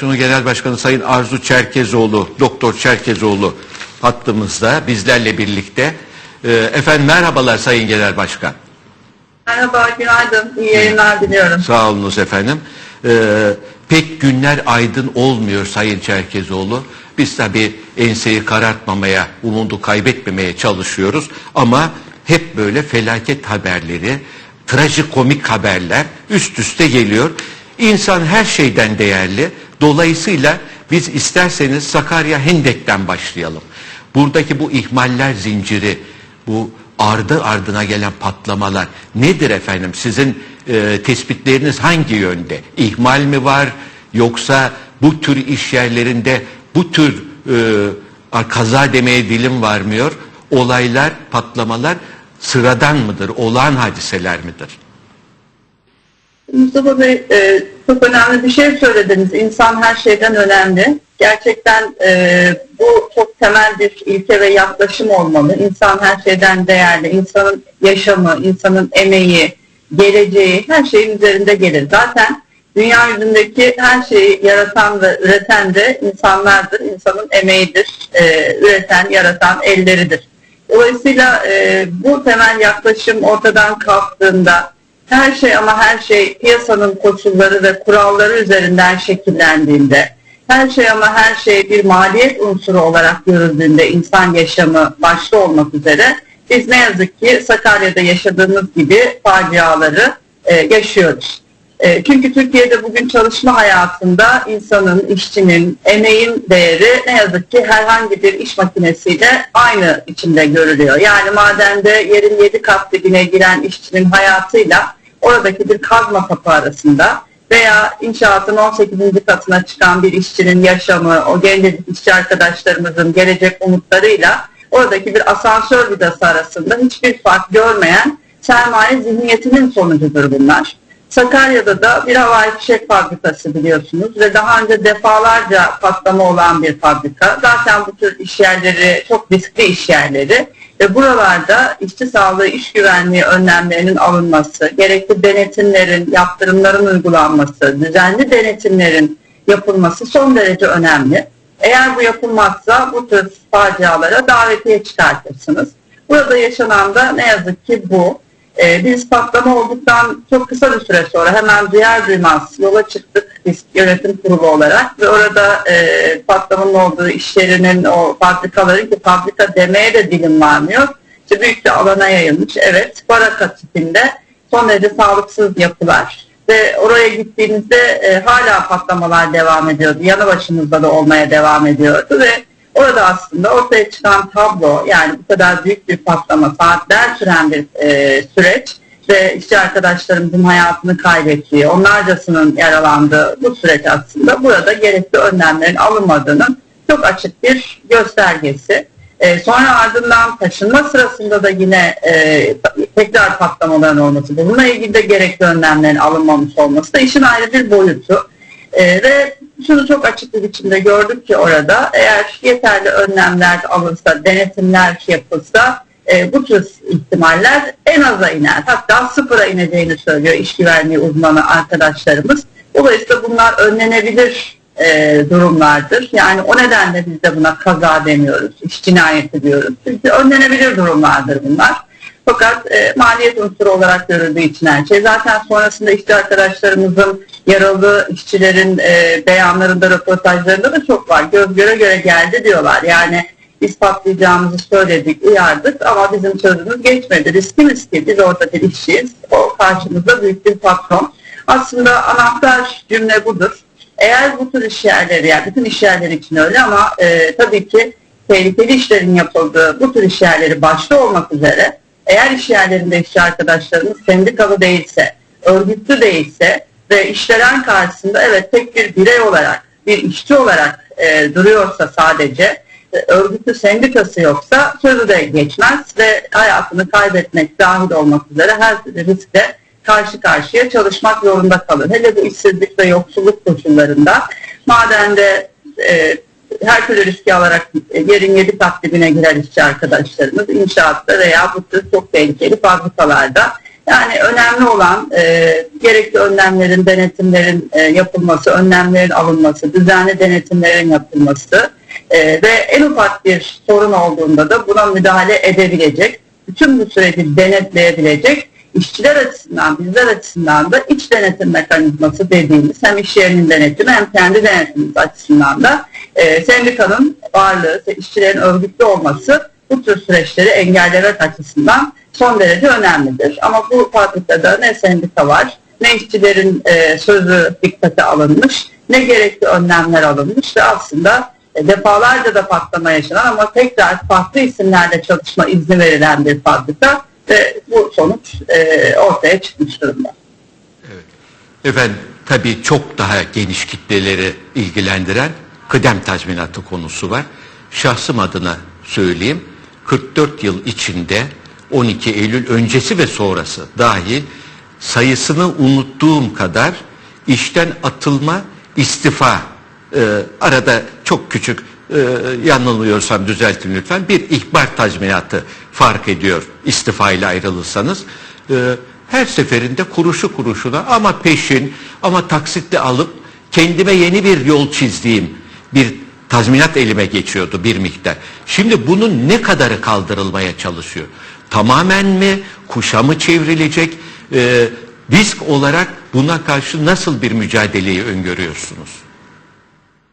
Şunu Genel Başkanı Sayın Arzu Çerkezoğlu, Doktor Çerkezoğlu hattımızda bizlerle birlikte. Ee, efendim merhabalar Sayın Genel Başkan. Merhaba, günaydın. İyi yayınlar diliyorum. Sağ olunuz efendim. Ee, pek günler aydın olmuyor Sayın Çerkezoğlu. Biz tabii enseyi karartmamaya, umudu kaybetmemeye çalışıyoruz. Ama hep böyle felaket haberleri, trajikomik haberler üst üste geliyor. İnsan her şeyden değerli. Dolayısıyla biz isterseniz Sakarya Hendek'ten başlayalım. Buradaki bu ihmaller zinciri, bu ardı ardına gelen patlamalar nedir efendim? Sizin e, tespitleriniz hangi yönde? İhmal mi var yoksa bu tür iş yerlerinde bu tür e, kaza demeye dilim varmıyor. Olaylar, patlamalar sıradan mıdır? Olağan hadiseler midir? Mustafa Bey, e, çok önemli bir şey söylediniz. İnsan her şeyden önemli. Gerçekten e, bu çok temel bir ilke ve yaklaşım olmalı. İnsan her şeyden değerli. İnsanın yaşamı, insanın emeği, geleceği her şeyin üzerinde gelir. Zaten dünya yüzündeki her şeyi yaratan ve üreten de insanlardır. İnsanın emeğidir. E, üreten, yaratan elleridir. Dolayısıyla e, bu temel yaklaşım ortadan kalktığında her şey ama her şey piyasanın koşulları ve kuralları üzerinden şekillendiğinde, her şey ama her şey bir maliyet unsuru olarak görüldüğünde insan yaşamı başta olmak üzere biz ne yazık ki Sakarya'da yaşadığımız gibi faciaları e, yaşıyoruz. E, çünkü Türkiye'de bugün çalışma hayatında insanın, işçinin, emeğin değeri ne yazık ki herhangi bir iş makinesiyle aynı içinde görülüyor. Yani madende yerin yedi kat dibine giren işçinin hayatıyla oradaki bir kazma kapı arasında veya inşaatın 18. katına çıkan bir işçinin yaşamı, o gencecik işçi arkadaşlarımızın gelecek umutlarıyla oradaki bir asansör vidası arasında hiçbir fark görmeyen sermaye zihniyetinin sonucudur bunlar. Sakarya'da da bir havai fişek fabrikası biliyorsunuz ve daha önce defalarca patlama olan bir fabrika. Zaten bu tür iş yerleri çok riskli iş yerleri ve buralarda işçi sağlığı, iş güvenliği önlemlerinin alınması, gerekli denetimlerin, yaptırımların uygulanması, düzenli denetimlerin yapılması son derece önemli. Eğer bu yapılmazsa bu tür facialara davetiye çıkartırsınız. Burada yaşanan da ne yazık ki bu. Ee, biz patlama olduktan çok kısa bir süre sonra hemen duyar duymaz yola çıktık biz yönetim kurulu olarak ve orada e, patlamanın olduğu iş yerinin o fabrikaların ki fabrika demeye de dilim varmıyor. İşte büyük bir alana yayılmış evet baraka tipinde son derece sağlıksız yapılar ve oraya gittiğimizde e, hala patlamalar devam ediyordu. Yanı başımızda da olmaya devam ediyordu ve Orada aslında ortaya çıkan tablo yani bu kadar büyük bir patlama, saatler süren bir e, süreç ve işçi arkadaşlarımızın hayatını kaybettiği, onlarcasının yaralandığı bu süreç aslında burada gerekli önlemlerin alınmadığının çok açık bir göstergesi. E, sonra ardından taşınma sırasında da yine e, tekrar patlamaların olması, bununla ilgili de gerekli önlemlerin alınmamış olması da işin ayrı bir boyutu. E, ve şunu çok açık bir biçimde gördük ki orada eğer yeterli önlemler alınsa, denetimler yapılsa e, bu tür ihtimaller en aza iner. Hatta sıfıra ineceğini söylüyor iş güvenliği uzmanı arkadaşlarımız. Dolayısıyla bunlar önlenebilir e, durumlardır. Yani o nedenle biz de buna kaza demiyoruz, iş cinayeti diyoruz. Çünkü önlenebilir durumlardır bunlar. Fakat e, maliyet unsuru olarak görüldüğü için her şey. Zaten sonrasında işte arkadaşlarımızın yaralı işçilerin e, beyanlarında, röportajlarında da çok var. Göz göre göre geldi diyorlar. Yani biz patlayacağımızı söyledik, uyardık ama bizim sözümüz geçmedi. Riskimiz ki biz orada bir işçiyiz. O karşımızda büyük bir patron. Aslında anahtar cümle budur. Eğer bu tür iş yerleri, yani bütün iş yerleri için öyle ama e, tabii ki tehlikeli işlerin yapıldığı bu tür iş yerleri başta olmak üzere eğer iş yerlerinde işçi arkadaşlarımız sendikalı değilse, örgütlü değilse ve işveren karşısında evet tek bir birey olarak, bir işçi olarak e, duruyorsa sadece, e, örgütlü sendikası yoksa sözü de geçmez ve hayatını kaybetmek dahil olmak üzere her riskle karşı karşıya çalışmak zorunda kalır. Hele bu işsizlik ve yoksulluk koşullarında madende e, her türlü riski alarak yerin yedi kat dibine girer işçi arkadaşlarımız inşaatta veya bu tür çok tehlikeli fabrikalarda Yani önemli olan e, gerekli önlemlerin, denetimlerin e, yapılması, önlemlerin alınması, düzenli denetimlerin yapılması e, ve en ufak bir sorun olduğunda da buna müdahale edebilecek, bütün bu süreci denetleyebilecek işçiler açısından, bizler açısından da iç denetim mekanizması dediğimiz hem iş yerinin denetimi hem kendi denetimimiz açısından da e, sendikanın varlığı, işçilerin örgütlü olması bu tür süreçleri engellemek açısından son derece önemlidir. Ama bu fabrikada ne sendika var, ne işçilerin e, sözü dikkate alınmış, ne gerekli önlemler alınmış ve aslında defalarca da patlama yaşanan ama tekrar farklı isimlerle çalışma izni verilen bir fabrika ve bu sonuç e, ortaya çıkmış durumda. Efendim tabii çok daha geniş kitleleri ilgilendiren kıdem tazminatı konusu var. Şahsım adına söyleyeyim 44 yıl içinde 12 Eylül öncesi ve sonrası dahil sayısını unuttuğum kadar işten atılma, istifa e, arada çok küçük e, yanılmıyorsam düzeltin lütfen bir ihbar tazminatı fark ediyor istifa ile ayrılırsanız. E, her seferinde kuruşu kuruşuna ama peşin ama taksitle alıp kendime yeni bir yol çizdiğim bir tazminat elime geçiyordu bir miktar. Şimdi bunun ne kadarı kaldırılmaya çalışıyor? Tamamen mi? Kuşa mı çevrilecek? E, risk olarak buna karşı nasıl bir mücadeleyi öngörüyorsunuz?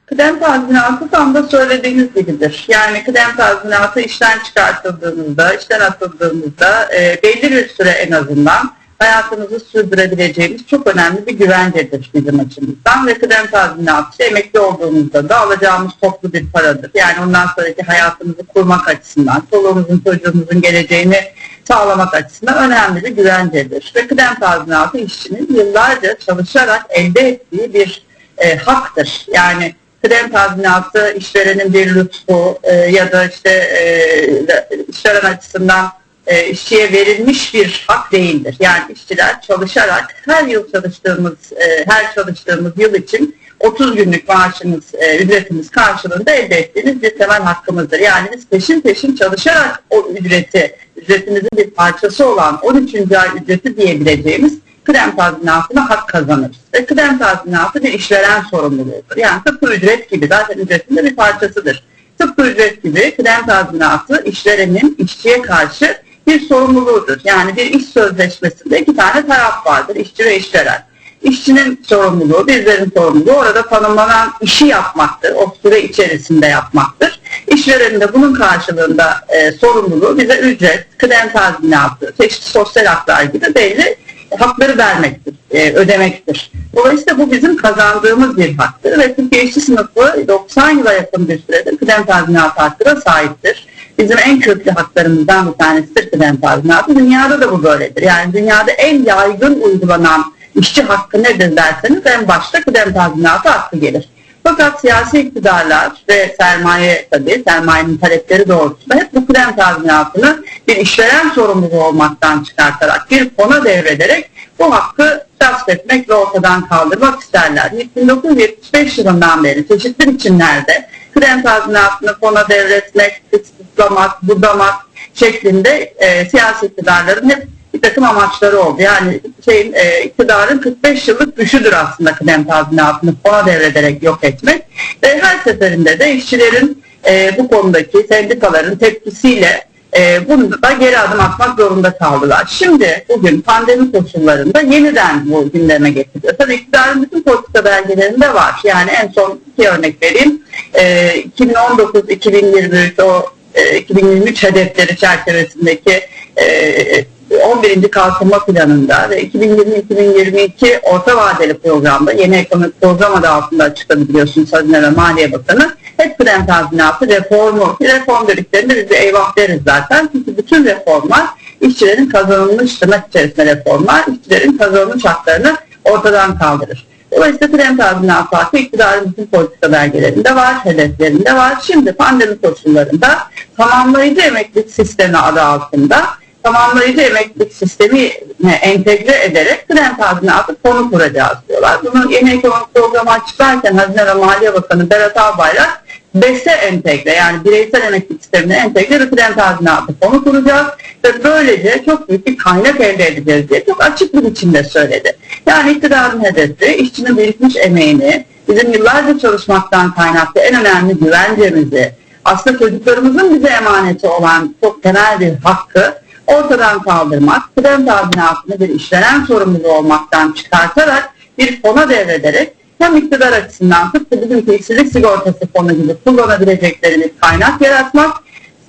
Kıdem tazminatı tam da söylediğiniz gibidir. Yani kıdem tazminatı işten çıkartıldığınızda, işten atıldığınızda e, belli bir süre en azından hayatınızı sürdürebileceğiniz çok önemli bir güvencedir bizim açımızdan ve kıdem tazminatı emekli olduğunuzda da alacağımız toplu bir paradır. Yani ondan sonraki hayatınızı kurmak açısından, çoluğunuzun çocuğunuzun geleceğini sağlamak açısından önemli bir güvencedir. Ve kıdem tazminatı işçinin yıllarca çalışarak elde ettiği bir e, haktır. Yani kıdem tazminatı işverenin bir lütfu e, ya da işte e, işveren açısından e, işçiye verilmiş bir hak değildir. Yani işçiler çalışarak her yıl çalıştığımız e, her çalıştığımız yıl için 30 günlük maaşımız, e, ücretimiz karşılığında elde ettiğimiz bir temel hakkımızdır. Yani biz peşin peşin çalışarak o ücreti, ücretimizin bir parçası olan 13. ay ücreti diyebileceğimiz kıdem tazminatına hak kazanırız. Ve kıdem tazminatı bir işveren sorumluluğudur. Yani tıpkı ücret gibi zaten ücretin de bir parçasıdır. Tıpkı ücret gibi kıdem tazminatı işverenin işçiye karşı bir sorumluluğudur. Yani bir iş sözleşmesinde iki tane taraf vardır. işçi ve işveren. İşçinin sorumluluğu, bizlerin sorumluluğu orada tanımlanan işi yapmaktır. O süre içerisinde yapmaktır. İşverenin de bunun karşılığında e, sorumluluğu bize ücret, kıdem tazminatı, çeşitli sosyal haklar gibi belli hakları vermektir, e, ödemektir. Dolayısıyla bu bizim kazandığımız bir haktır ve Türkiye İşçi sınıfı 90 yıla yakın bir süredir kıdem tazminatı hakkına sahiptir. Bizim en köklü haklarımızdan bir tanesidir kıdem tazminatı. Dünyada da bu böyledir. Yani dünyada en yaygın uygulanan işçi hakkı nedir derseniz en başta kıdem tazminatı hakkı gelir. Fakat siyasi iktidarlar ve sermaye tabii sermayenin talepleri doğrultusunda hep bu kıdem tazminatını bir işveren sorumluluğu olmaktan çıkartarak bir fona devrederek bu hakkı gasp etmek ve ortadan kaldırmak isterler. 1975 yılından beri çeşitli biçimlerde kıdem tazminatını fona devretmek, kısıtlamak, budamak şeklinde e, siyasi iktidarların hep bir takım amaçları oldu. Yani şeyin e, iktidarın 45 yıllık düşüdür aslında kıdem tazminatını fona devrederek yok etmek. Ve her seferinde de işçilerin e, bu konudaki sendikaların tepkisiyle e, bunu da geri adım atmak zorunda kaldılar. Şimdi bugün pandemi koşullarında yeniden bu gündeme getiriyor. Tabii iktidarın bütün politika belgelerinde var. Yani en son iki örnek vereyim. E, 2019-2023 o e, 2023 hedefleri çerçevesindeki e, 11. kalkınma planında ve 2020-2022 orta vadeli programda yeni ekonomik program adı altında açıkladı biliyorsunuz Hazine ve Maliye Bakanı. Hep kıdem tazminatı reformu. Reform dediklerinde biz de eyvah deriz zaten. Çünkü bütün reformlar işçilerin kazanılmış tırnak içerisinde reformlar işçilerin kazanılmış haklarını ortadan kaldırır. Dolayısıyla kıdem tazminatı hakkı iktidarın bütün politika belgelerinde var, hedeflerinde var. Şimdi pandemi koşullarında tamamlayıcı emeklilik sistemi adı altında tamamlayıcı emeklilik sistemine entegre ederek kıdem tazminatı konu kuracağız diyorlar. Bunu yeni ekonomik programı açıklarken Hazine ve Maliye Bakanı Berat Albayrak BES'e entegre yani bireysel emeklilik sistemine entegre bir kıdem tazminatı fonu kuracağız ve böylece çok büyük bir kaynak elde edeceğiz diye çok açık bir biçimde söyledi. Yani iktidarın hedefi işçinin birikmiş emeğini bizim yıllarca çalışmaktan kaynaklı en önemli güvencemizi aslında çocuklarımızın bize emaneti olan çok temel bir hakkı ortadan kaldırmak, kıdem tazminatını bir işlenen sorumluluğu olmaktan çıkartarak bir fona devrederek hem iktidar açısından tıpkı bizim işsizlik sigortası fonu gibi kullanabilecekleri bir kaynak yaratmak,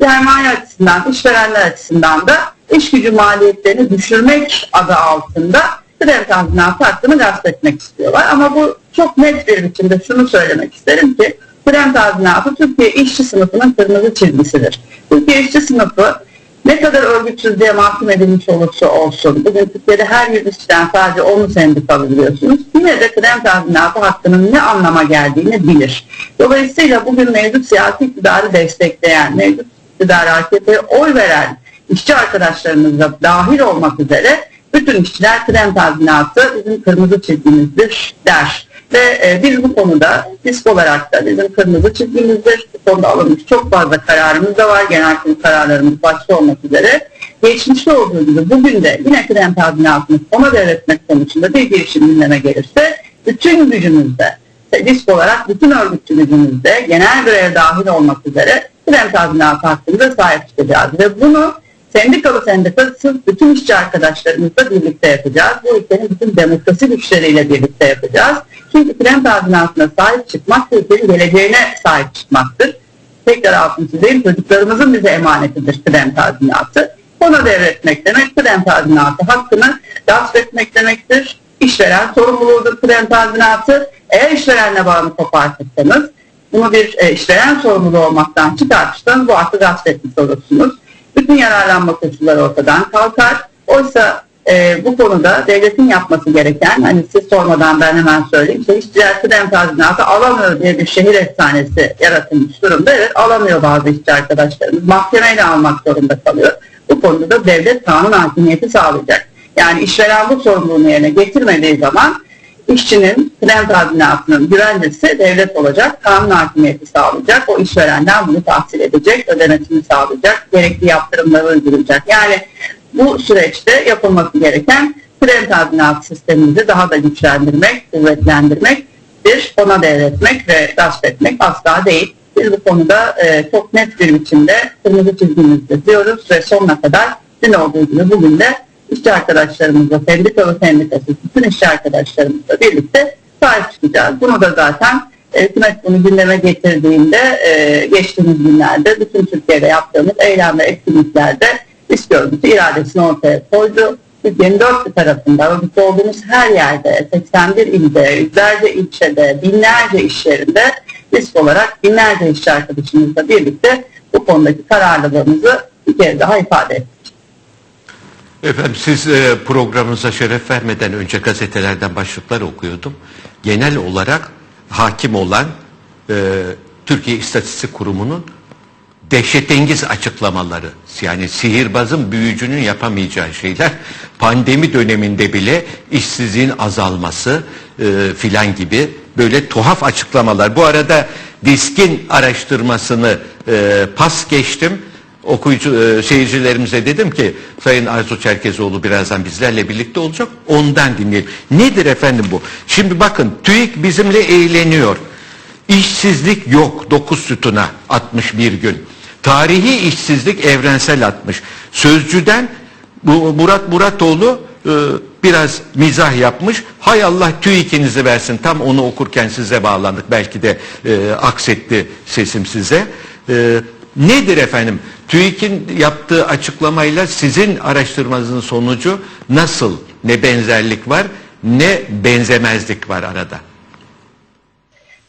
sermaye açısından, işverenler açısından da iş gücü maliyetlerini düşürmek adı altında kıdem tazminatı hakkını gasp etmek istiyorlar. Ama bu çok net bir biçimde şunu söylemek isterim ki kıdem tazminatı Türkiye işçi sınıfının kırmızı çizgisidir. Türkiye işçi sınıfı ne kadar örgütsüzlüğe mahkum edilmiş olursa olsun, bugün Türkiye'de her yüz işçiden sadece 10 sendikalı biliyorsunuz, yine de kıdem tazminatı hakkının ne anlama geldiğini bilir. Dolayısıyla bugün mevcut siyasi iktidarı destekleyen, mevcut iktidarı AKP'ye oy veren işçi arkadaşlarımız da dahil olmak üzere bütün işçiler kıdem tazminatı bizim kırmızı çizgimizdir der. Ve e, biz bu konuda disk olarak da bizim kırmızı çizgimizdir. Bu konuda alınmış çok fazla kararımız da var. Genel kurul kararlarımız başta olmak üzere. Geçmişte olduğu gibi bugün de yine kıdem tazminatını sona devretmek konusunda bir girişim gündeme gelirse bütün gücümüzde disk olarak bütün örgütçü gücümüzde genel görev dahil olmak üzere kıdem tazminatı hakkında sahip çıkacağız. Ve bunu sendikalı sendikasız bütün işçi arkadaşlarımızla birlikte yapacağız. Bu ülkenin bütün demokrasi güçleriyle birlikte yapacağız. Çünkü kıdem tazminatına sahip çıkmak ülkenin geleceğine sahip çıkmaktır. Tekrar altını çizeyim çocuklarımızın bize emanetidir kıdem tazminatı. Ona devretmek demek kıdem tazminatı hakkını gasp etmek demektir. İşveren sorumluluğudur kıdem tazminatı. Eğer işverenle bağını kopartırsanız bunu bir e, işveren sorumluluğu olmaktan çıkartırsanız bu hakkı gasp etmiş olursunuz bütün yararlanma koşulları ortadan kalkar. Oysa e, bu konuda devletin yapması gereken, hani siz sormadan ben hemen söyleyeyim, işte işçiler kıdem tazminatı alamıyor diye bir şehir efsanesi yaratılmış durumda. Evet alamıyor bazı işçi arkadaşlarımız. Mahkemeyle almak zorunda kalıyor. Bu konuda da devlet kanun hakimiyeti sağlayacak. Yani işveren bu sorumluluğunu yerine getirmediği zaman işçinin kıdem tazminatının güvencesi devlet olacak, kanun hakimiyeti sağlayacak, o işverenden bunu tahsil edecek, ödemesini sağlayacak, gerekli yaptırımları uygulayacak. Yani bu süreçte yapılması gereken kıdem tazminat sistemimizi daha da güçlendirmek, kuvvetlendirmek, bir ona devretmek ve gasp etmek asla değil. Biz bu konuda e, çok net bir biçimde kırmızı çizgimizde diyoruz ve sonuna kadar dün olduğu gibi bugün de işçi arkadaşlarımızla, sendikalı sendikası, bütün işçi arkadaşlarımızla birlikte sahip çıkacağız. Bunu da zaten e, hükümet bunu gündeme getirdiğinde e, geçtiğimiz günlerde bütün Türkiye'de yaptığımız eylem ve etkinliklerde iş örgütü iradesini ortaya koydu. Türkiye'nin dört bir tarafında örgütlü olduğumuz her yerde, 81 ilde, yüzlerce ilçede, binlerce iş yerinde risk olarak binlerce işçi arkadaşımızla birlikte bu konudaki kararlılığımızı bir kere daha ifade ettik. Efendim siz e, programınıza şeref vermeden önce gazetelerden başlıklar okuyordum. Genel olarak hakim olan e, Türkiye İstatistik Kurumu'nun dehşetengiz açıklamaları yani sihirbazın büyücünün yapamayacağı şeyler pandemi döneminde bile işsizliğin azalması e, filan gibi böyle tuhaf açıklamalar. Bu arada diskin araştırmasını e, pas geçtim okuyucu e, seyircilerimize dedim ki Sayın Arzu Çerkezoğlu birazdan bizlerle birlikte olacak. Ondan dinleyelim. Nedir efendim bu? Şimdi bakın TÜİK bizimle eğleniyor. İşsizlik yok 9 sütuna 61 gün. Tarihi işsizlik evrensel atmış. Sözcüden bu Murat Muratoğlu e, biraz mizah yapmış. Hay Allah TÜİK'inizi versin. Tam onu okurken size bağlandık. Belki de e, aksetti sesim size. E, nedir efendim? TÜİK'in yaptığı açıklamayla sizin araştırmanızın sonucu nasıl? Ne benzerlik var ne benzemezlik var arada?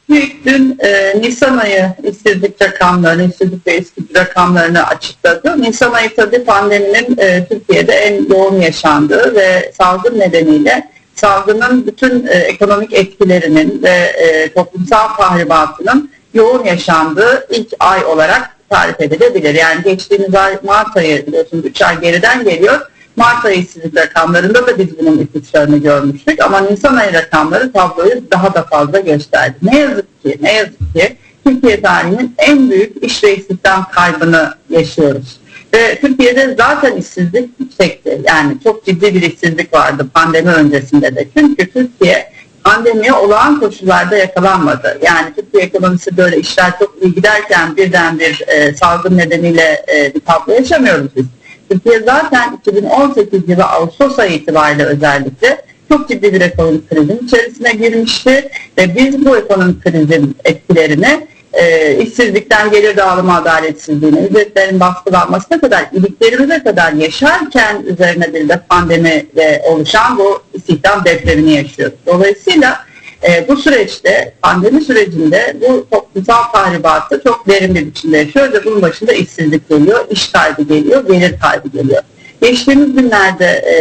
TÜİK dün e, Nisan ayı işsizlik rakamlarını, işsizlik ve işsizlik rakamlarını açıkladı. Nisan ayı tabii pandeminin e, Türkiye'de en yoğun yaşandığı ve salgın nedeniyle salgının bütün e, ekonomik etkilerinin ve e, toplumsal tahribatının yoğun yaşandığı ilk ay olarak tarif edilebilir. Yani geçtiğimiz ay Mart ayı biliyorsunuz 3 ay geriden geliyor. Mart ayı işsizlik rakamlarında da biz bunun ipuçlarını görmüştük ama Nisan ayı rakamları tabloyu daha da fazla gösterdi. Ne yazık ki, ne yazık ki Türkiye tarihinin en büyük iş ve istihdam kaybını yaşıyoruz. Ve Türkiye'de zaten işsizlik yüksekti. Yani çok ciddi bir işsizlik vardı pandemi öncesinde de. Çünkü Türkiye pandemiye olağan koşullarda yakalanmadı. Yani Türkiye ekonomisi böyle işler çok iyi giderken birden bir e, salgın nedeniyle e, bir tablo yaşamıyoruz biz. Türkiye zaten 2018 yılı Ağustos ayı itibariyle özellikle çok ciddi bir ekonomik krizin içerisine girmişti. Ve biz bu ekonomik krizin etkilerini e, işsizlikten gelir dağılımı adaletsizliğine, ücretlerin baskılanmasına kadar, iliklerimize kadar yaşarken üzerine bir de pandemiyle oluşan bu istihdam depremini yaşıyoruz. Dolayısıyla e, bu süreçte, pandemi sürecinde bu toplumsal tahribatı çok derin bir biçimde yaşıyoruz ve bunun başında işsizlik geliyor, iş kaybı geliyor, gelir kaybı geliyor. Geçtiğimiz günlerde e,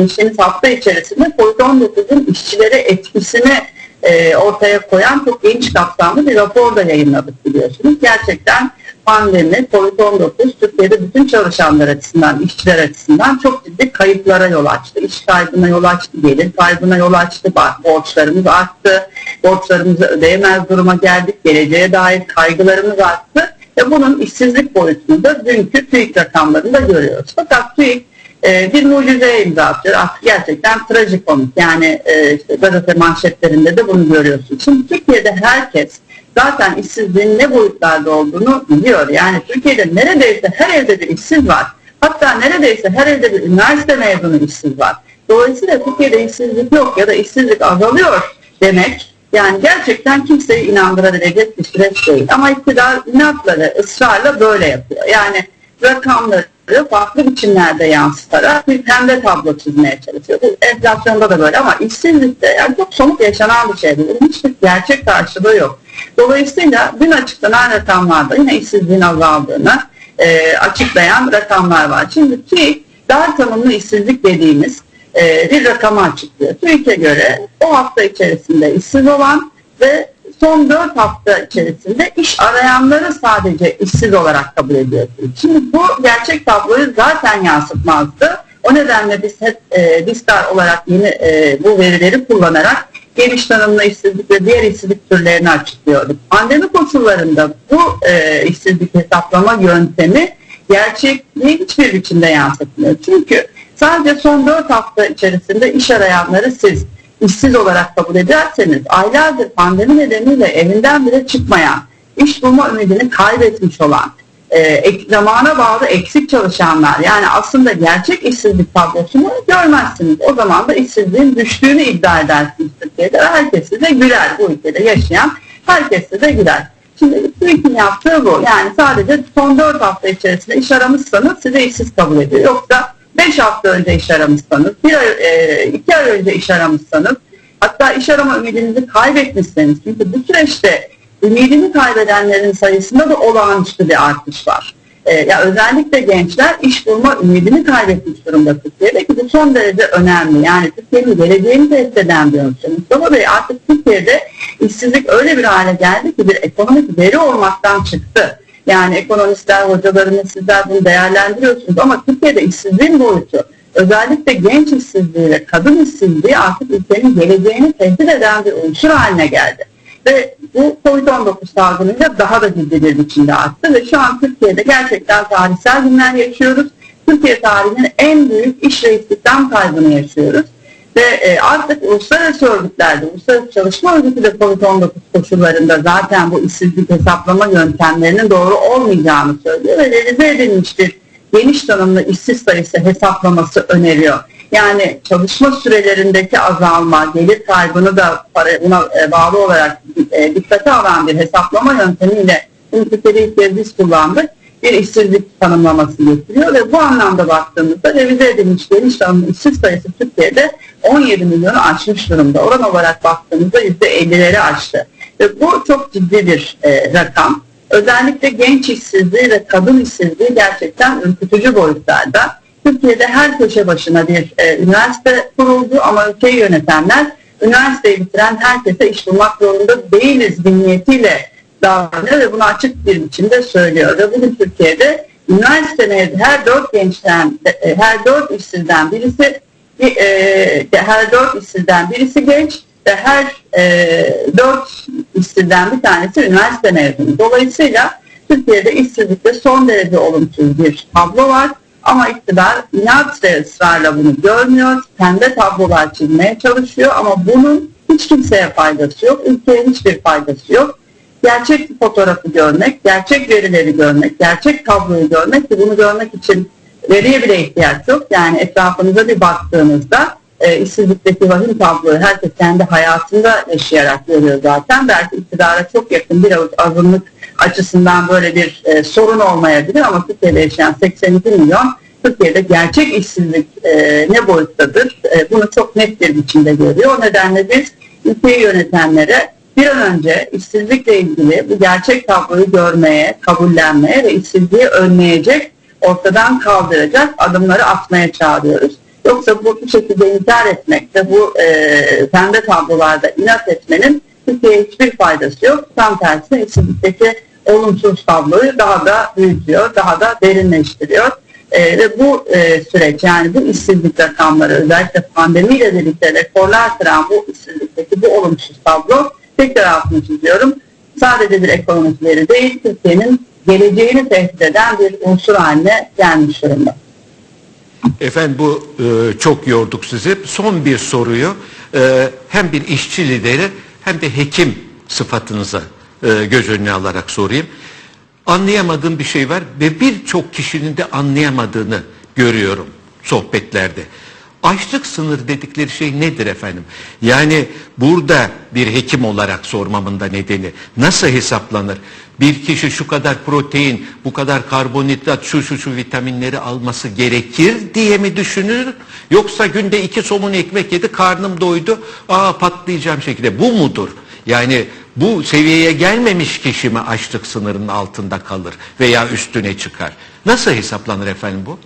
geçtiğimiz hafta içerisinde COVID-19'un işçilere etkisini e, ortaya koyan çok geniş kapsamlı bir rapor da yayınladık biliyorsunuz. Gerçekten pandemi, COVID-19 Türkiye'de bütün çalışanlar açısından, işçiler açısından çok ciddi kayıplara yol açtı. İş kaybına yol açtı, gelir kaybına yol açtı, borçlarımız arttı, borçlarımızı ödeyemez duruma geldik, geleceğe dair kaygılarımız arttı. Ve bunun işsizlik boyutunu da dünkü TÜİK rakamlarında görüyoruz. Fakat TÜİK e, bir mucizeye imza atıyor. Artık gerçekten trajikomik. Yani e, işte gazete manşetlerinde de bunu görüyorsun. Şimdi Türkiye'de herkes zaten işsizliğin ne boyutlarda olduğunu biliyor. Yani Türkiye'de neredeyse her evde bir işsiz var. Hatta neredeyse her evde bir üniversite mezunu işsiz var. Dolayısıyla Türkiye'de işsizlik yok ya da işsizlik azalıyor demek yani gerçekten kimseyi inandırabilecek bir süreç değil. Ama iktidar inatla ısrarla böyle yapıyor. Yani rakamları farklı biçimlerde yansıtarak bir pembe tablo çizmeye çalışıyor. Bu enflasyonda da böyle ama işsizlikte yani çok somut yaşanan bir şey. Bunun hiçbir gerçek karşılığı yok. Dolayısıyla dün açıklanan rakamlarda yine işsizliğin azaldığını e, açıklayan rakamlar var. Şimdi TÜİK dar tanımlı işsizlik dediğimiz e, bir rakamı açıklıyor. TÜİK'e göre o hafta içerisinde işsiz olan ve son 4 hafta içerisinde iş arayanları sadece işsiz olarak kabul ediyor. Şimdi bu gerçek tabloyu zaten yansıtmazdı. O nedenle biz hep e, BİSTAR olarak yeni e, bu verileri kullanarak geniş tanımlı işsizlik ve diğer işsizlik türlerini açıklıyorduk. Pandemi koşullarında bu e, işsizlik hesaplama yöntemi gerçekliği hiçbir biçimde yansıtmıyor. Çünkü sadece son 4 hafta içerisinde iş arayanları siz işsiz olarak kabul ederseniz aylardır pandemi nedeniyle evinden bile çıkmayan, iş bulma ümidini kaybetmiş olan, e, zamana bağlı eksik çalışanlar yani aslında gerçek işsizlik tablosunu görmezsiniz. O zaman da işsizliğin düştüğünü iddia edersiniz Türkiye'de ve herkes de güler bu ülkede yaşayan herkes de güler. Şimdi TÜİK'in yaptığı bu. Yani sadece son 4 hafta içerisinde iş aramışsanız size işsiz kabul ediyor. Yoksa 5 hafta önce iş aramışsanız, 2 ay, e, iki ay önce iş aramışsanız, hatta iş arama ümidinizi kaybetmişseniz, çünkü bu süreçte ümidini kaybedenlerin sayısında da olağanüstü bir artış var. E, ya özellikle gençler iş bulma ümidini kaybetmiş durumda Türkiye'de ki bu son derece önemli. Yani Türkiye'nin geleceğini tehdit eden bir. Mustafa Bey artık Türkiye'de işsizlik öyle bir hale geldi ki bir ekonomik veri olmaktan çıktı. Yani ekonomistler, hocalarınız sizler bunu değerlendiriyorsunuz ama Türkiye'de işsizliğin boyutu özellikle genç işsizliği ve kadın işsizliği artık ülkenin geleceğini tehdit eden bir unsur haline geldi. Ve bu COVID-19 salgınıyla daha da ciddi bir biçimde arttı ve şu an Türkiye'de gerçekten tarihsel günler yaşıyoruz. Türkiye tarihinin en büyük iş ve kaybını yaşıyoruz. Ve e, artık uluslararası örgütlerde, uluslararası çalışma örgütü de COVID-19 koşullarında zaten bu işsizlik hesaplama yöntemlerinin doğru olmayacağını söylüyor ve revize edilmiş geniş tanımlı işsiz sayısı hesaplaması öneriyor. Yani çalışma sürelerindeki azalma, gelir kaybını da buna e, bağlı olarak e, dikkate alan bir hesaplama yöntemiyle ilk kez biz kullandık bir işsizlik tanımlaması getiriyor ve bu anlamda baktığımızda revize edilmiş geniş tanımlı işsiz sayısı Türkiye'de 17 milyonu aşmış durumda. Oran olarak baktığımızda %50'leri aştı. Ve bu çok ciddi bir e, rakam. Özellikle genç işsizliği ve kadın işsizliği gerçekten ürkütücü boyutlarda. Türkiye'de her köşe başına bir e, üniversite kuruldu ama ülkeyi yönetenler üniversiteyi bitiren herkese iş bulmak zorunda değiliz zihniyetiyle davranıyor ve bunu açık bir biçimde söylüyor. Ve bugün Türkiye'de üniversite mezunu her dört gençten, e, her dört işsizden birisi e, her dört işsizden birisi genç ve her e, dört işsizden bir tanesi üniversite mezunu. Dolayısıyla Türkiye'de işsizlikte son derece olumsuz bir tablo var. Ama iktidar inat ve ısrarla bunu görmüyor. Pembe tablolar çizmeye çalışıyor ama bunun hiç kimseye faydası yok. Ülkeye hiçbir faydası yok. Gerçek fotoğrafı görmek, gerçek verileri görmek, gerçek tabloyu görmek ki bunu görmek için veriye bile ihtiyaç yok. Yani etrafınıza bir baktığınızda e, işsizlikteki vahim tabloyu herkes kendi hayatında yaşayarak görüyor zaten. Belki iktidara çok yakın bir azınlık açısından böyle bir e, sorun olmayabilir ama Türkiye'de yaşayan 82 milyon Türkiye'de gerçek işsizlik e, ne boyuttadır e, bunu çok net bir biçimde görüyor. O nedenle biz ülkeyi yönetenlere bir an önce işsizlikle ilgili bu gerçek tabloyu görmeye, kabullenmeye ve işsizliği önleyecek, ortadan kaldıracak adımları atmaya çağırıyoruz. Yoksa bu, bu şekilde inkar etmek ve bu e, pembe tablolarda inat etmenin Türkiye'ye hiçbir faydası yok. Tam tersine işsizlikteki olumsuz tabloyu daha da büyütüyor, daha da derinleştiriyor. E, ve bu e, süreç yani bu işsizlik rakamları özellikle pandemiyle birlikte rekorlar kıran bu işsizlikteki bu olumsuz tablo tekrar altını çiziyorum. Sadece bir ekonomik veri değil, Türkiye'nin geleceğini tehdit eden bir unsur haline gelmiş durumda. Efendim bu e, çok yorduk sizi. Son bir soruyu e, hem bir işçi lideri hem de hekim sıfatınıza e, göz önüne alarak sorayım. Anlayamadığım bir şey var ve birçok kişinin de anlayamadığını görüyorum sohbetlerde. Açlık sınır dedikleri şey nedir efendim? Yani burada bir hekim olarak sormamın da nedeni nasıl hesaplanır? Bir kişi şu kadar protein, bu kadar karbonhidrat, şu şu şu vitaminleri alması gerekir diye mi düşünür? Yoksa günde iki somun ekmek yedi, karnım doydu, aa patlayacağım şekilde. Bu mudur? Yani bu seviyeye gelmemiş kişi mi açlık sınırının altında kalır veya üstüne çıkar? Nasıl hesaplanır efendim bu?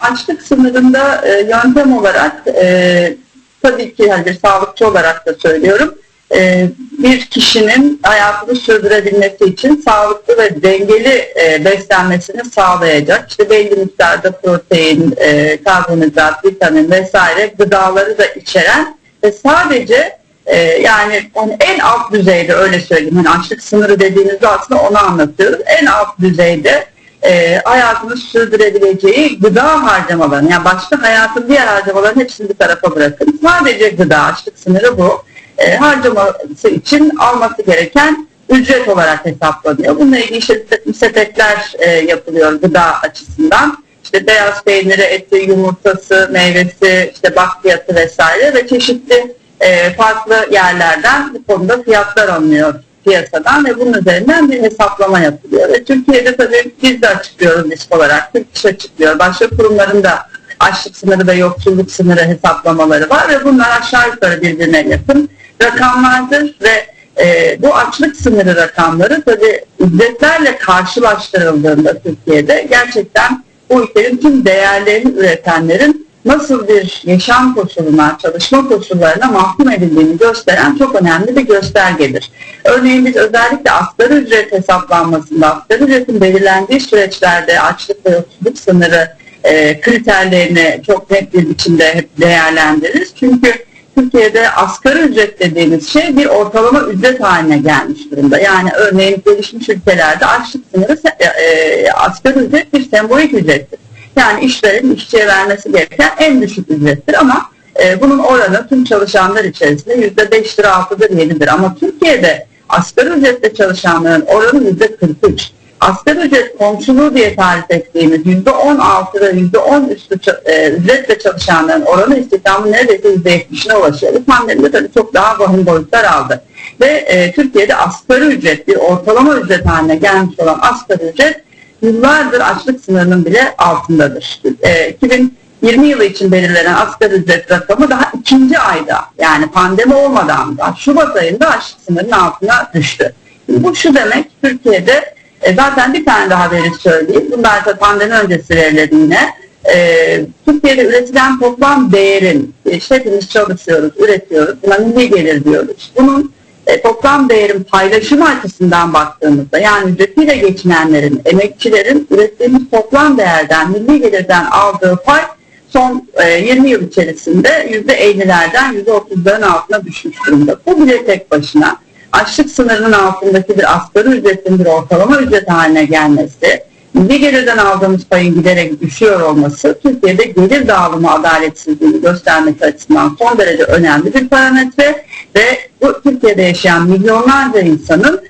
Açlık sınırında e, yöntem olarak e, tabii ki hani bir sağlıkçı olarak da söylüyorum e, bir kişinin hayatını sürdürebilmesi için sağlıklı ve dengeli e, beslenmesini sağlayacak işte belli miktarda protein, e, karbonhidrat, vitamin vesaire gıdaları da içeren ve sadece e, yani hani en alt düzeyde öyle söyleyeyim hani açlık sınırı dediğinizde aslında onu anlatıyorum. En alt düzeyde e, hayatını sürdürebileceği gıda harcamalarını yani başka hayatın diğer harcamaların hepsini bir tarafa bırakın. Sadece gıda açlık sınırı bu. E, harcaması için alması gereken ücret olarak hesaplanıyor. Bununla ilgili işte sepetler e, yapılıyor gıda açısından. İşte beyaz peyniri, eti, yumurtası, meyvesi, işte bakliyatı vesaire ve çeşitli e, farklı yerlerden bu konuda fiyatlar alınıyor piyasadan ve bunun üzerinden bir hesaplama yapılıyor. Ve Türkiye'de tabii biz de açıklıyoruz risk olarak. Türk İş açıklıyor. Başka kurumların da açlık sınırı ve yoksulluk sınırı hesaplamaları var ve bunlar aşağı yukarı birbirine yakın rakamlardır ve e, bu açlık sınırı rakamları tabii ücretlerle karşılaştırıldığında Türkiye'de gerçekten bu ülkenin tüm değerlerini üretenlerin nasıl bir yaşam koşuluna, çalışma koşullarına mahkum edildiğini gösteren çok önemli bir göstergedir. Örneğin biz özellikle asgari ücret hesaplanmasında, asgari ücretin belirlendiği süreçlerde açlık ve yoksulluk sınırı e, kriterlerini çok net bir biçimde hep değerlendiririz. Çünkü Türkiye'de asgari ücret dediğimiz şey bir ortalama ücret haline gelmiş durumda. Yani örneğin gelişmiş ülkelerde açlık sınırı e, asgari ücret bir sembolik ücrettir. Yani işverenin işçiye vermesi gereken en düşük ücrettir ama e, bunun oranı tüm çalışanlar içerisinde yüzde beştir, altıdır, yedidir. Ama Türkiye'de asgari ücretle çalışanların oranı yüzde 43. Asgari ücret komşuluğu diye tarif ettiğimiz yüzde 16 ve yüzde 10 üstü e, ücretle çalışanların oranı istihdamın neredeyse yüzde 70'ine ulaşıyor. Bu pandemide tabii çok daha vahim boyutlar aldı. Ve e, Türkiye'de asgari ücret bir ortalama ücret haline gelmiş olan asgari ücret yıllardır açlık sınırının bile altındadır. E, 2020 yılı için belirlenen asgari ücret rakamı daha ikinci ayda yani pandemi olmadan da Şubat ayında açlık sınırının altına düştü. Bu şu demek Türkiye'de e, zaten bir tane daha veri söyleyeyim. Bunlar da pandemi öncesi verileri yine. E, Türkiye'de üretilen toplam değerin, e, işte hepimiz çalışıyoruz, üretiyoruz. Buna milli gelir diyoruz. Bunun e, toplam değerin paylaşımı açısından baktığımızda yani ücretiyle geçinenlerin, emekçilerin ürettiğimiz toplam değerden, milli gelirden aldığı pay son e, 20 yıl içerisinde %50'lerden %30'ların altına düşmüş durumda. Bu bile tek başına açlık sınırının altındaki bir asgari ücretin bir ortalama ücret haline gelmesi, milli gelirden aldığımız payın giderek düşüyor olması Türkiye'de gelir dağılımı adaletsizliğini göstermesi açısından son derece önemli bir parametre ve bu Türkiye'de yaşayan milyonlarca insanın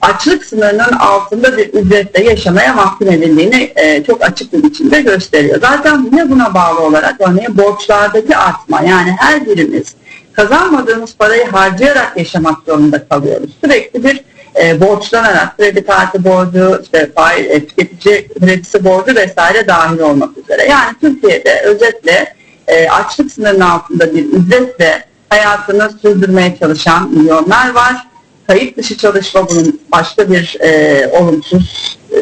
açlık sınırının altında bir ücretle yaşamaya mahkum edildiğini e, çok açık bir biçimde gösteriyor. Zaten yine buna bağlı olarak örneğin borçlardaki artma yani her birimiz kazanmadığımız parayı harcayarak yaşamak zorunda kalıyoruz. Sürekli bir e, borçlanarak kredi kartı borcu, işte faiz, e, tüketici kredisi borcu vesaire dahil olmak üzere. Yani Türkiye'de özetle e, açlık sınırının altında bir ücretle hayatını sürdürmeye çalışan milyonlar var. Kayıt dışı çalışma bunun başka bir e, olumsuz e,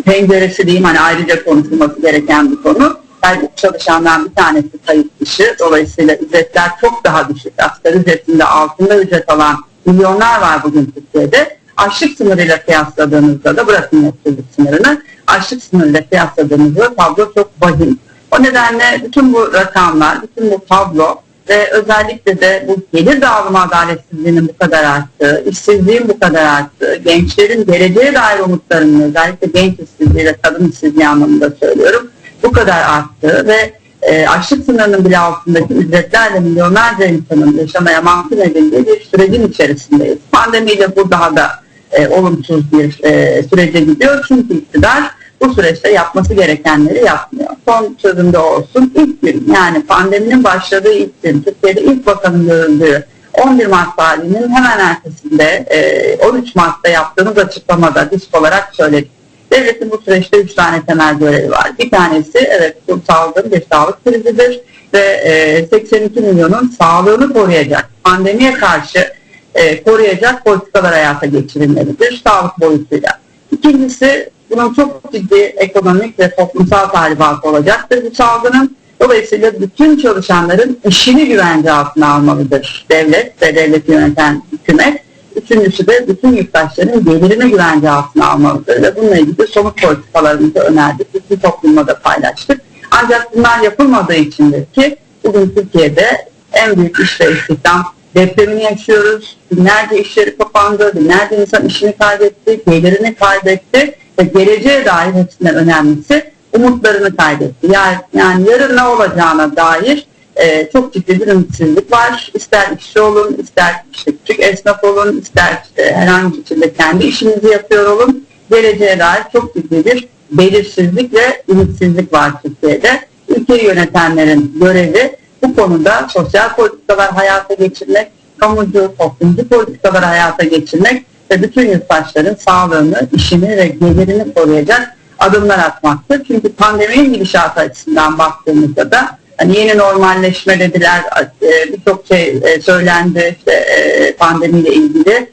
penceresi diyeyim hani ayrıca konuşulması gereken bir konu. Dışı çalışandan bir tanesi kayıt dışı. Dolayısıyla ücretler çok daha düşük. Asgari ücretinde altında ücret alan milyonlar var bugün Türkiye'de. Açlık sınırıyla kıyasladığınızda da bırakın yoksulluk sınırını açlık sınırıyla kıyasladığınızda tablo çok vahim. O nedenle bütün bu rakamlar, bütün bu tablo ve özellikle de bu gelir dağılımı adaletsizliğinin bu kadar arttığı, işsizliğin bu kadar arttığı, gençlerin geleceğe dair umutlarının özellikle genç işsizliği ve kadın işsizliği anlamında söylüyorum bu kadar arttığı ve e, açlık sınırının bile altındaki ücretlerle milyonlarca insanın yaşamaya mahkum edildiği bir sürecin içerisindeyiz. Pandemiyle bu daha da e, olumsuz bir e, sürece gidiyor çünkü iktidar bu süreçte yapması gerekenleri yapmıyor. Son sözümde olsun ilk gün yani pandeminin başladığı ilk gün Türkiye'de ilk vakanın görüldüğü 11 Mart tarihinin hemen ertesinde e, 13 Mart'ta yaptığımız açıklamada disk olarak söyledik. Devletin bu süreçte üç tane temel görevi var. Bir tanesi evet bu salgın bir sağlık krizidir ve e, 82 milyonun sağlığını koruyacak, pandemiye karşı e, koruyacak politikalar hayata geçirilmelidir sağlık boyutuyla. İkincisi bunun çok ciddi ekonomik ve toplumsal tahribatı olacaktır bu salgının. Dolayısıyla bütün çalışanların işini güvence altına almalıdır devlet ve devleti yöneten hükümet. Üçüncüsü de bütün yurttaşların gelirini güvence altına almalıdır ve bununla ilgili somut politikalarımızı önerdik. Bütün toplumla da paylaştık. Ancak bunlar yapılmadığı içindir ki bugün Türkiye'de en büyük iş ve istihdam depremini yaşıyoruz. Binlerce iş yeri kapandı, binlerce insan işini kaybetti, gelirini kaybetti ve geleceğe dair hepsinden önemlisi umutlarını kaybetti. Yani, yani yarın ne olacağına dair e, çok ciddi bir ümitsizlik var. İster işçi olun, ister işte küçük esnaf olun, ister işte herhangi şekilde kendi işinizi yapıyor olun. Geleceğe dair çok ciddi bir belirsizlik ve ümitsizlik var Türkiye'de. Ülkeyi yönetenlerin görevi bu konuda sosyal politikalar hayata geçirmek, kamucu, toplumcu politikalar hayata geçirmek ve bütün yurttaşların sağlığını, işini ve gelirini koruyacak adımlar atmaktır. Çünkü pandeminin gidişatı açısından baktığımızda da hani yeni normalleşme dediler, e, birçok şey e, söylendi işte e, pandemiyle ilgili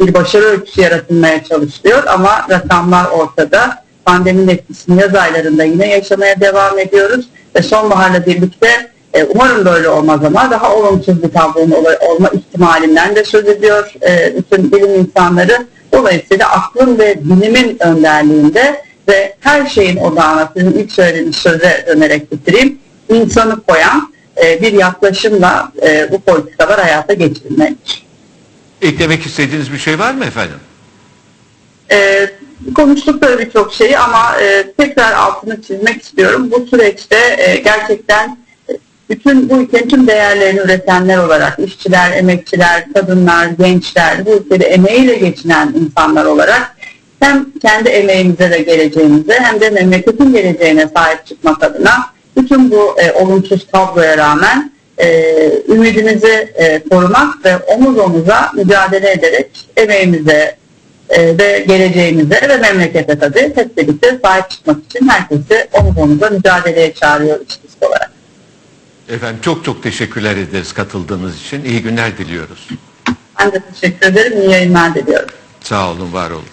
bir başarı ölçüsü yaratılmaya çalışılıyor ama rakamlar ortada. Pandeminin etkisini yaz aylarında yine yaşamaya devam ediyoruz ve sonbaharla birlikte e, umarım böyle olmaz ama daha olumsuz bir tablonun ol- olma ihtimalinden de söz ediyor e, bütün bilim insanları. Dolayısıyla aklın ve bilimin önderliğinde ve her şeyin odağına sizin ilk söylediğiniz söze dönerek bitireyim. insanı koyan e, bir yaklaşımla e, bu politikalar hayata geçirilmelidir. Eklemek istediğiniz bir şey var mı efendim? E, konuştuk böyle birçok şeyi ama e, tekrar altını çizmek istiyorum. Bu süreçte e, gerçekten bütün bu ülkenin tüm değerlerini üretenler olarak işçiler, emekçiler, kadınlar, gençler, bu ülkede emeğiyle geçinen insanlar olarak hem kendi emeğimize ve geleceğimize hem de memleketin geleceğine sahip çıkmak adına bütün bu e, olumsuz tabloya rağmen e, ümidimizi e, korumak ve omuz omuza mücadele ederek emeğimize e, ve geleceğimize ve memlekete tabii hep birlikte sahip çıkmak için herkesi omuz omuza mücadeleye çağırıyoruz işçisi olarak. Efendim çok çok teşekkürler ederiz katıldığınız için. İyi günler diliyoruz. Ben de teşekkür ederim. İyi yayınlar diliyorum. Sağ olun, var olun.